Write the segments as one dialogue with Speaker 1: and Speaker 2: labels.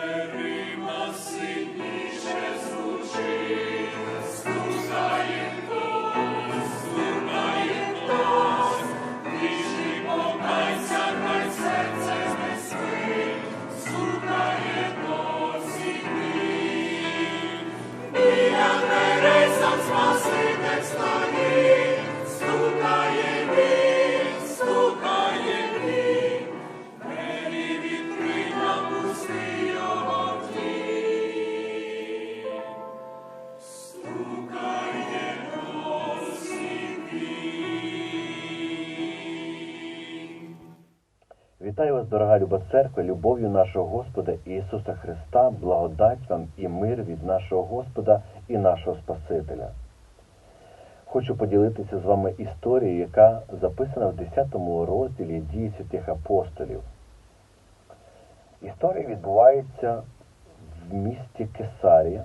Speaker 1: Mary. Дорога люба церква, любов'ю нашого Господа Ісуса Христа, благодать вам і мир від нашого Господа і нашого Спасителя. Хочу поділитися з вами історією, яка записана в 10 розділі дії святих апостолів. Історія відбувається в місті Кесарія,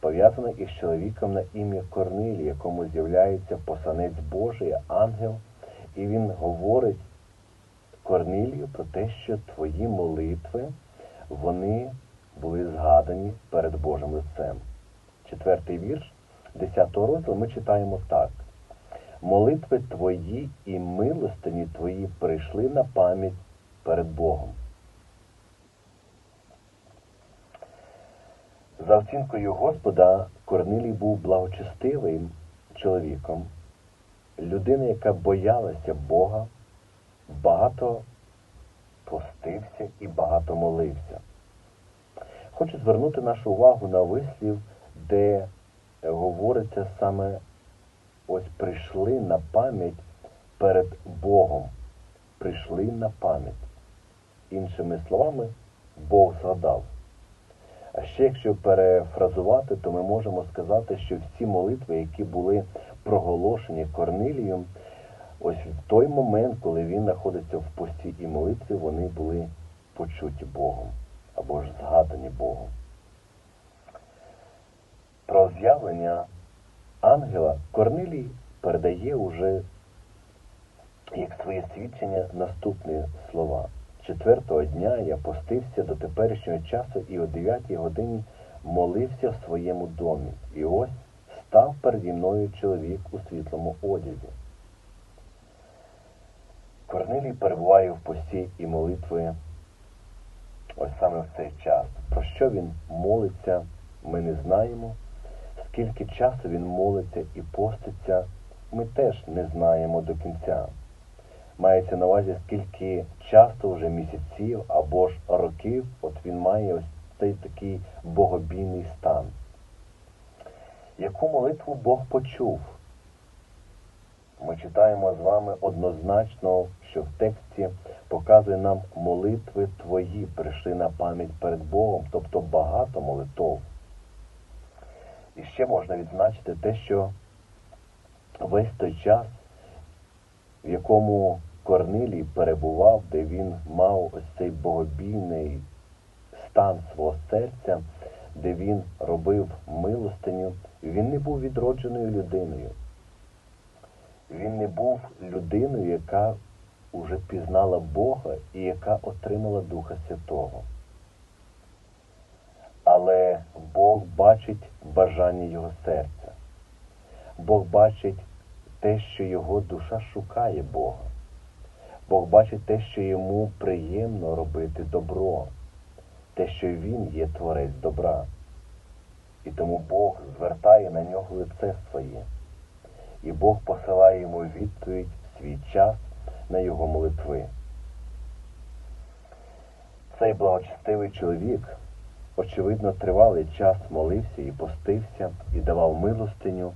Speaker 1: пов'язана із чоловіком на ім'я Корнилі, якому з'являється посланець Божий, ангел, і він говорить Корнилію про те, що твої молитви, вони були згадані перед Божим лицем. Четвертий вірш 10 розділу ми читаємо так. Молитви твої і милостині твої прийшли на пам'ять перед Богом. За оцінкою Господа, Корнилій був благочестивим чоловіком, людина, яка боялася Бога, багато постився і багато молився. Хочу звернути нашу увагу на вислів, де говориться саме ось прийшли на пам'ять перед Богом. Прийшли на пам'ять. Іншими словами, Бог згадав. А ще якщо перефразувати, то ми можемо сказати, що всі молитви, які були проголошені Корнилієм, ось в той момент, коли він знаходиться в пості і молитві, вони були почуті Богом або ж згадані Богом. Про з'явлення ангела Корнилій передає уже як своє свідчення наступні слова. Четвертого дня я постився до теперішнього часу і о дев'ятій годині молився в своєму домі. І ось став переді мною чоловік у світлому одязі. Корнилій перебуває в пості і молитви ось саме в цей час. Про що він молиться, ми не знаємо. Скільки часу він молиться і поститься, ми теж не знаємо до кінця. Мається на увазі, скільки часто вже місяців або ж років, от він має ось цей такий богобійний стан. Яку молитву Бог почув? Ми читаємо з вами однозначно, що в тексті показує нам молитви твої прийшли на пам'ять перед Богом, тобто багато молитов. І ще можна відзначити те, що весь той час, в якому Корнилій перебував, де він мав ось цей богобійний стан свого серця, де він робив милостиню, він не був відродженою людиною. Він не був людиною, яка уже пізнала Бога і яка отримала Духа Святого. Але Бог бачить бажання його серця. Бог бачить те, що його душа шукає Бога. Бог бачить те, що йому приємно робити добро, те, що він є творець добра. І тому Бог звертає на нього лице своє. І Бог посилає йому відповідь в свій час на його молитви. Цей благочестивий чоловік, очевидно, тривалий час молився і постився, і давав милостиню,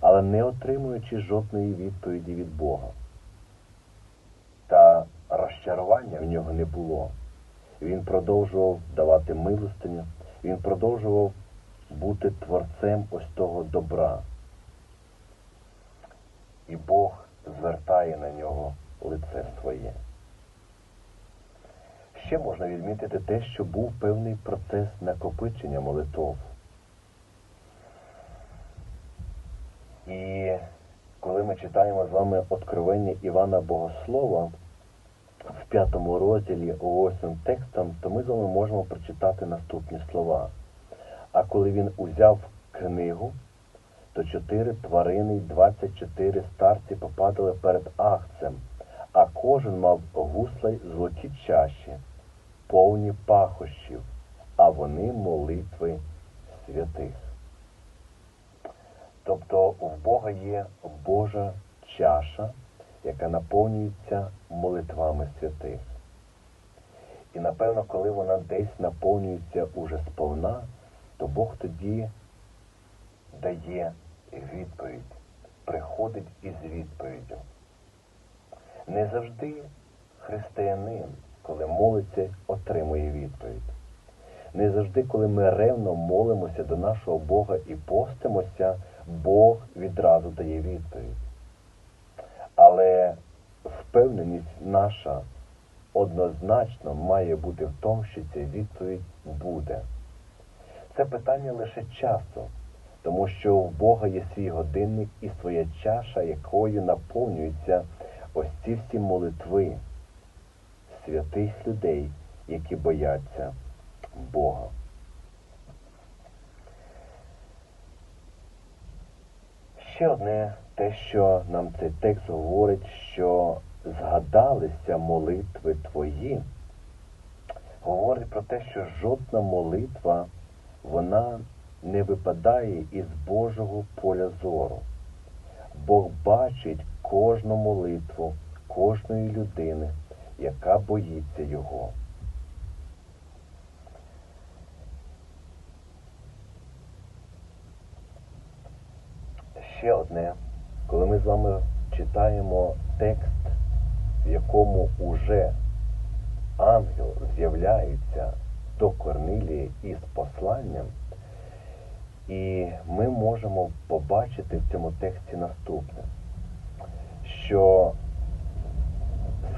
Speaker 1: але не отримуючи жодної відповіді від Бога. Та розчарування в нього не було. Він продовжував давати милостиню, він продовжував бути творцем ось того добра. І Бог звертає на нього лице своє. Ще можна відмітити те, що був певний процес накопичення молитов. І коли ми читаємо з вами Откровення Івана Богослова в п'ятому розділі восьмим текстом, то ми з вами можемо прочитати наступні слова. А коли він узяв книгу, то чотири тварини й двадцять чотири старці попадали перед ахцем, а кожен мав гусла й золоті чаші, повні пахощів, а вони молитви святих. Тобто в Бога є Божа чаша, яка наповнюється молитвами святих. І напевно, коли вона десь наповнюється уже сповна, то Бог тоді дає відповідь, приходить із відповіддю. Не завжди християнин коли молиться, отримує відповідь. Не завжди, коли ми ревно молимося до нашого Бога і постимося, Бог відразу дає відповідь. Але впевненість наша однозначно має бути в тому, що ця відповідь буде. Це питання лише часу, тому що в Бога є свій годинник і своя чаша, якою наповнюються ось ці всі молитви святих людей, які бояться Бога. Ще одне те, що нам цей текст говорить, що згадалися молитви твої, говорить про те, що жодна молитва, вона не випадає із Божого поля зору. Бог бачить кожну молитву кожної людини, яка боїться Його. Ще одне, коли ми з вами читаємо текст, в якому уже ангел з'являється до Корнилії із посланням, і ми можемо побачити в цьому тексті наступне, що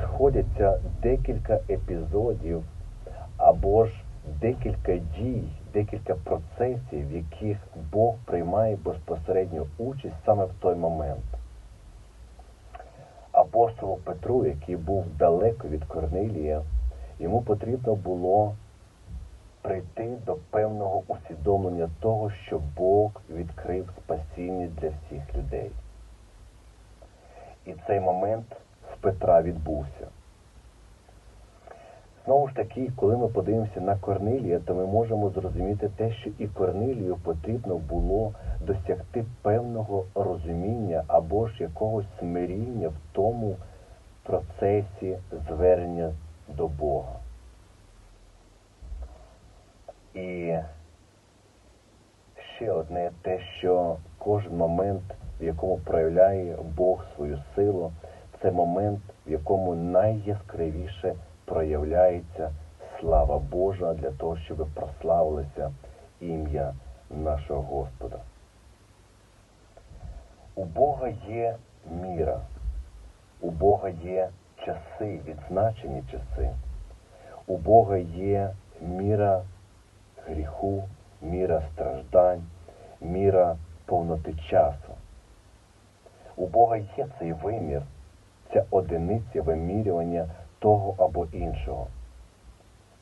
Speaker 1: сходяться декілька епізодів або ж декілька дій, декілька процесів, в яких Бог приймає безпосередню участь саме в той момент. Апостолу Петру, який був далеко від Корнилія, йому потрібно було прийти до певного усвідомлення того, що Бог відкрив спасіння для всіх людей. І цей момент в Петра відбувся. Знову ж таки, коли ми подивимося на Корнилія, то ми можемо зрозуміти те, що і Корнилію потрібно було досягти певного розуміння або ж якогось смиріння в тому процесі звернення до Бога. І ще одне те, що кожен момент, в якому проявляє Бог свою силу, це момент, в якому найяскравіше проявляється слава Божа для того, щоб прославилося ім'я нашого Господа. У Бога є міра, у Бога є часи, відзначені часи, у Бога є міра гріху, міра страждань, міра повноти часу. У Бога є цей вимір, ця одиниця вимірювання того або іншого.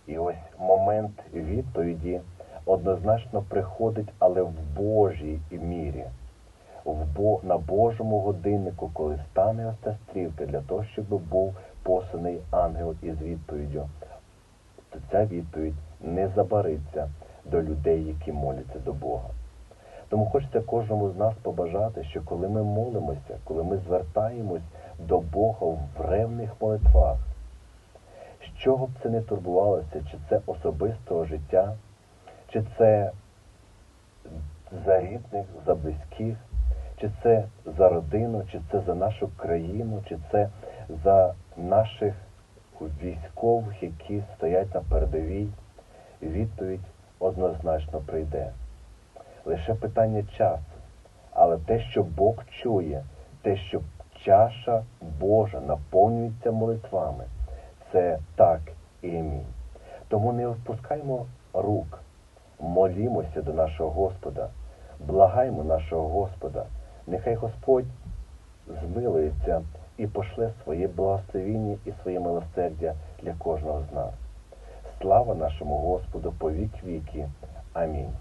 Speaker 1: І ось момент відповіді однозначно приходить, але в Божій мірі, в на Божому годиннику, коли стане ось ця стрілка для того, щоб був посланий ангел із відповіддю, то ця відповідь не забариться до людей, які моляться до Бога. Тому хочеться кожному з нас побажати, що коли ми молимося, коли ми звертаємось до Бога в ревних молитвах, з чого б це не турбувалося, чи це особистого життя, чи це за рідних, за близьких, чи це за родину, чи це за нашу країну, чи це за наших військових, які стоять на передовій, відповідь однозначно прийде. Лише питання часу. Але те, що Бог чує, те, що чаша Божа наповнюється молитвами, це так і амінь. Тому не впускаймо рук, молімося до нашого Господа, благаймо нашого Господа. Нехай Господь змилується і пошле своє благословіння і своє милосердя для кожного з нас. Слава нашому Господу по вік віки. Амінь.